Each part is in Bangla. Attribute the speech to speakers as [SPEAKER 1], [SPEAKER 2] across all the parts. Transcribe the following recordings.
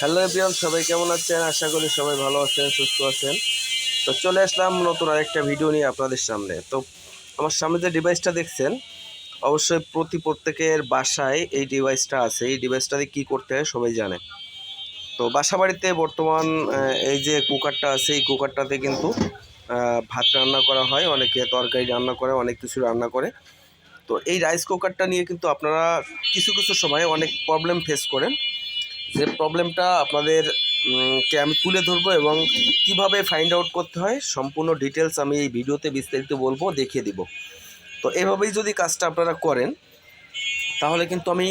[SPEAKER 1] হ্যালো এভরিওয়ান, সবাই কেমন আছেন? আশা করি সবাই ভালো আছেন, সুস্থ আছেন। তো চলে আসলাম নতুন আরেকটা ভিডিও নিয়ে আপনাদের সামনে। তো আমার সামনে যে ডিভাইসটা দেখছেন, অবশ্যই প্রতি প্রত্যেকের বাসায় এই ডিভাইসটা আছে। এই ডিভাইসটা দিয়ে কী করতে হয় সবাই জানে। তো বাসা বাড়িতে বর্তমান এই যে কুকারটা আছে, এই কুকারটাতে কিন্তু ভাত রান্না করা হয়। অনেকে তরকারি রান্না করে, অনেক কিছু রান্না করে। তো এই রাইস কুকারটা নিয়ে কিন্তু আপনারা কিছু কিছু সময় অনেক প্রবলেম ফেস করেন। যে প্রবলেমটা আপনাদের কে আমি তুলে ধরবো এবং কীভাবে ফাইন্ড আউট করতে হয়, সম্পূর্ণ ডিটেলস আমি এই ভিডিওতে বিস্তারিত বলব, দেখিয়ে দিব। তো এভাবেই যদি কাজটা আপনারা করেন, তাহলে কিন্তু আমি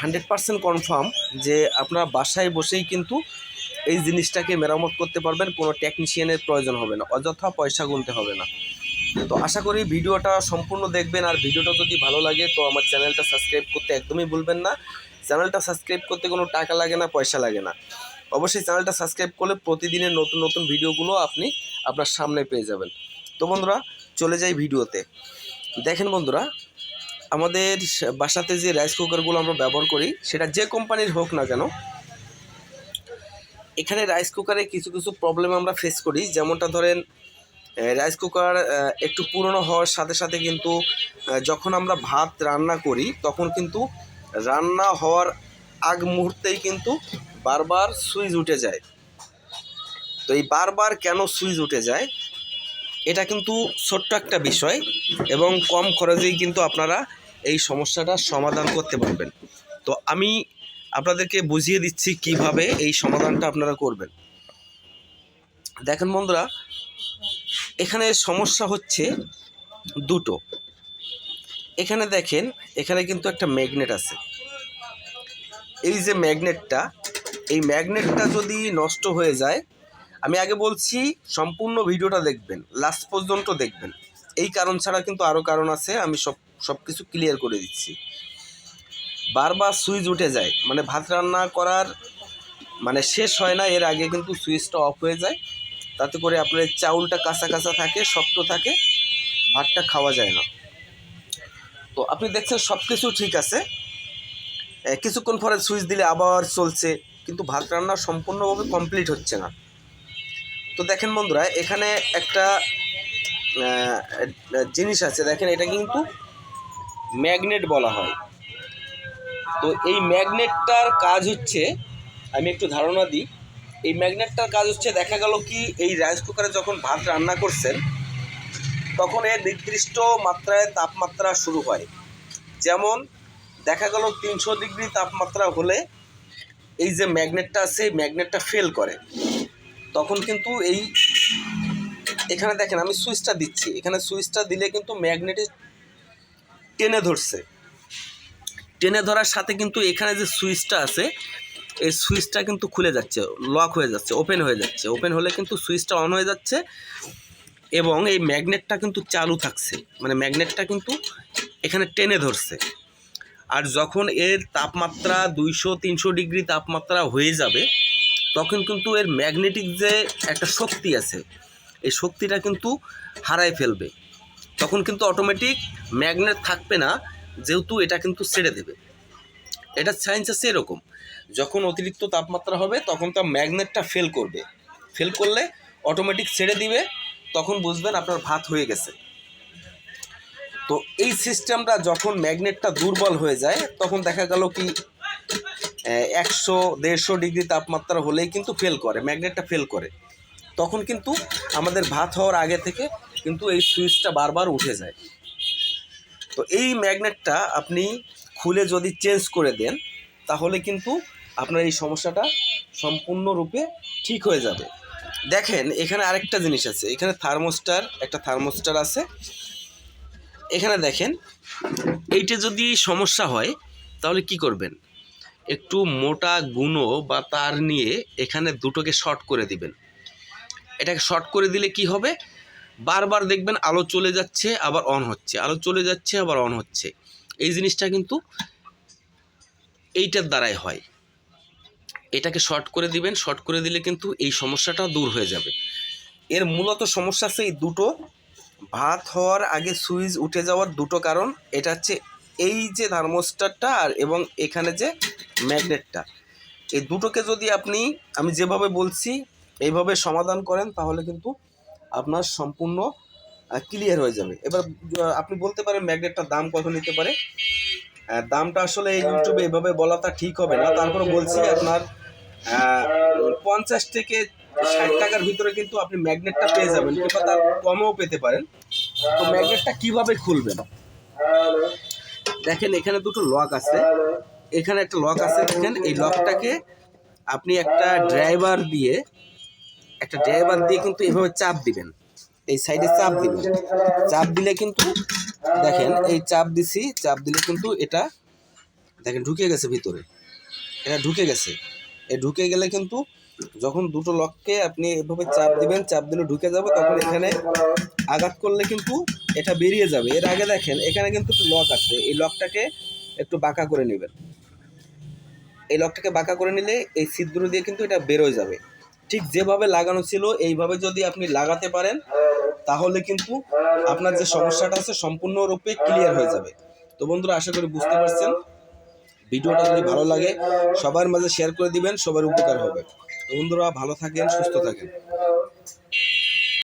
[SPEAKER 1] হান্ড্রেড পারসেন্ট কনফার্ম যে আপনারা বাসায় বসেই কিন্তু এই জিনিসটাকে মেরামত করতে পারবেন, কোনো টেকনিশিয়ানের প্রয়োজন হবে না, অযথা পয়সা গুনতে হবে না। তো আশা করি ভিডিওটা সম্পূর্ণ দেখবেন, আর ভিডিওটা যদি ভালো লাগে, তো আমার চ্যানেলটা সাবস্ক্রাইব করতে একদমই ভুলবেন না। চ্যানেলটা সাবস্ক্রাইব করতে কোনো টাকা লাগে না, পয়সা লাগে না। অবশ্যই চ্যানেলটা সাবস্ক্রাইব করলে প্রতিদিনের নতুন নতুন ভিডিওগুলো আপনি আপনার সামনে পেয়ে যাবেন। তো বন্ধুরা, চলে যাই ভিডিওতে। দেখেন বন্ধুরা, আমাদের বাসাতে যে রাইস কুকারগুলো আমরা ব্যবহার করি, সেটা যে কোম্পানির হোক না কেন, এখানে রাইস কুকারে কিছু কিছু প্রবলেম আমরা ফেস করি। যেমনটা ধরেন রাইস কুকার একটু পুরনো হওয়ার সাথে সাথে কিন্তু যখন আমরা ভাত রান্না করি, তখন কিন্তু রান্না হওয়ার আগ মুহূর্তেই কিন্তু বারবার সুইচ উঠে যায়। তো এই বারবার কেন সুইচ উঠে যায়, এটা কিন্তু ছোট্ট একটা বিষয় এবং কম খরচেই কিন্তু আপনারা এই সমস্যাটার সমাধান করতে পারবেন। তো আমি আপনাদেরকে বুঝিয়ে দিচ্ছি কীভাবে এই সমাধানটা আপনারা করবেন। দেখেন বন্ধুরা, এখানে সমস্যা হচ্ছে দুটো। এখানে দেখেন, এখানে কিন্তু একটা ম্যাগনেট আছে। এই যে ম্যাগনেটটা, এই ম্যাগনেটটা যদি নষ্ট হয়ে যায়, আমি আগে বলছি, সম্পূর্ণ ভিডিওটা দেখবেন, লাস্ট পর্যন্ত দেখবেন। এই কারণ ছাড়া কিন্তু আরও কারণ আছে, আমি সব সব কিছু ক্লিয়ার করে দিচ্ছি। বারবার সুইচ উঠে যায় মানে ভাত রান্না করার মানে শেষ হয় না, এর আগে কিন্তু সুইচটা অফ হয়ে যায়। তাতে করে আপনার চাউলটা কাঁচা কাঁচা থাকে, শক্ত থাকে, ভাতটা খাওয়া যায় না। তো আপনি দেখছেন সব কিছু ঠিক আছে। কিছুক্ষণ পরে সুইচ দিলে আবার চলছে, কিন্তু ভাত রান্না সম্পূর্ণভাবে কমপ্লিট হচ্ছে না। তো দেখেন বন্ধুরা, এখানে একটা জিনিস আছে। দেখেন, এটা কিন্তু ম্যাগনেট বলা হয়। তো এই ম্যাগনেটটার কাজ হচ্ছে, আমি একটু ধারণা দিই, এই ম্যাগনেটটার কাজ হচ্ছে, দেখা গেল কি এই রাইস কুকারে যখন ভাত রান্না করছেন তখন এর নির্দিষ্ট মাত্রায় তাপমাত্রা শুরু হয়। যেমন, দেখা গেল তিনশো ডিগ্রি তাপমাত্রা হলে এই যে ম্যাগনেটটা আছে ম্যাগনেটটা ফেল করে। তখন কিন্তু এই, এখানে দেখেন আমি সুইচটা দিচ্ছি। এখানে সুইচটা দিলে কিন্তু ম্যাগনেটে টেনে ধরছে। টেনে ধরার সাথে কিন্তু এখানে যে সুইচটা আছে, এই সুইচটা কিন্তু খুলে যাচ্ছে, লক হয়ে যাচ্ছে, ওপেন হয়ে যাচ্ছে। ওপেন হলে কিন্তু সুইচটা অন হয়ে যাচ্ছে। এবং এই ম্যাগনেটটা কিন্তু চালু থাকছে। মানে ম্যাগনেটটা কিন্তু এখানে টেনে ধরছে। আর যখন এর তাপমাত্রা দুইশো, তিনশো ডিগ্রি তাপমাত্রা হয়ে যাবে, তখন কিন্তু এর ম্যাগনেটিক যে একটা শক্তি আছে, এই শক্তিটা কিন্তু হারায় ফেলবে। তখন কিন্তু অটোমেটিক ম্যাগনেট থাকবে না, যেহেতু এটা কিন্তু ছেড়ে দেবে। এটা সায়েন্স আছে এরকম। যখন অতিরিক্ত তাপমাত্রা হবে, তখন তার ম্যাগনেটটা ফেল করবে। ফেল করলে অটোমেটিক ছেড়ে দিবে তখন বুঝবেন আপনার ভাত হয়ে গেছে। তো এই সিস্টেমটা যখন ম্যাগনেটটা দুর্বল হয়ে যায়, তখন দেখা গেল কি একশো, দেড়শো ডিগ্রি তাপমাত্রা হলেই কিন্তু ফেল করে, ম্যাগনেটটা ফেল করে। তখন কিন্তু আমাদের ভাত হওয়ার আগে থেকে কিন্তু এই সুইচটা বারবার উঠে যায়। তো এই ম্যাগনেটটা আপনি খুলে যদি চেঞ্জ করে দেন, তাহলে কিন্তু আপনার এই সমস্যাটা সম্পূর্ণরূপে ঠিক হয়ে যাবে। দেখেন, এখানে আরেকটা জিনিস আছে। এখানে থার্মোস্টার, একটা থার্মোস্টার আছে। এখানে দেখেন, এইটা যদি সমস্যা হয়, তাহলে কি করবেন? একটু মোটা গুঁড়ো বা তার নিয়ে এখানে দুটোকে শর্ট করে দিবেন। এটাকে শর্ট করে দিলে কি হবে? বারবার দেখবেন আলো চলে যাচ্ছে, আবার অন হচ্ছে। আলো চলে যাচ্ছে, আবার অন হচ্ছে। এই জিনিসটা কিন্তু এইটার দ্বারাই হয়। এটাকে শর্ট করে দিবেন শর্ট করে দিলে কিন্তু এই সমস্যাটা দূর হয়ে যাবে। এর মূলত সমস্যা আছে এই দুটো। ভাত হওয়ার আগে সুইচ উঠে যাওয়ার দুটো কারণ। এটা হচ্ছে এই যে থার্মোস্টারটা আর এবং এখানে যে ম্যাগনেটটা। এই দুটোকে যদি আপনি আমি যেভাবে বলছি এইভাবে সমাধান করেন তাহলে কিন্তু আপনার সম্পূর্ণ ক্লিয়ার হয়ে যাবে। এবার আপনি বলতে পারেন ম্যাগনেটটার দাম কত নিতে পারে। দামটা আসলে এই ইউটিউবে এভাবে বলাটা ঠিক হবে না। তারপরে বলছি আপনার পঞ্চাশ থেকে ষাট টাকার ভিতরে কিন্তু আপনি ম্যাগনেটটা পেয়ে যাবেন, কিংবা তার কমেও পেতে পারেন। তো ম্যাগনেটটা কীভাবে খুলবেন? দেখেন, এখানে দুটো লক আছে। এখানে একটা লক আছে, দেখেন, এই লকটাকে আপনি একটা ড্রাইভার দিয়ে, একটা ড্রাইভার দিয়ে কিন্তু এভাবে চাপ দিবেন। এই সাইডে চাপ দিবেন। চাপ দিলে কিন্তু, দেখেন, এই চাপ দিছি, চাপ দিলে কিন্তু এটা, দেখেন, ঢুকে গেছে ভিতরে। এটা ঢুকে গেছে। এ ঢুকে গেলে কিন্তু যখন দুটো লককে আপনি এভাবে চাপ দিবেন, চাপ দিলে ঢুকে যাবে, তখন এখানে আঘাত করলে কিন্তু এটা বেরিয়ে যাবে। এর আগে দেখেন, এখানে কিন্তু একটু লক আছে। এই লকটাকে একটু বাঁকা করে নেবেন। এই লকটাকে বাঁকা করে নিলে এই ছিদ্র দিয়ে কিন্তু এটা বেরোয় যাবে। ঠিক যেভাবে লাগানো ছিল, এইভাবে যদি আপনি লাগাতে পারেন, তাহলে কিন্তু আপনার যে সমস্যাটা আছে, সম্পূর্ণরূপে ক্লিয়ার হয়ে যাবে। তো বন্ধুরা, আশা করি বুঝতে পারছেন। ভিডিওটা যদি ভালো লাগে, সবার মাঝে শেয়ার করে দিবেন, সবার উপকার হবে। বন্ধুরা, ভালো থাকেন, সুস্থ থাকেন।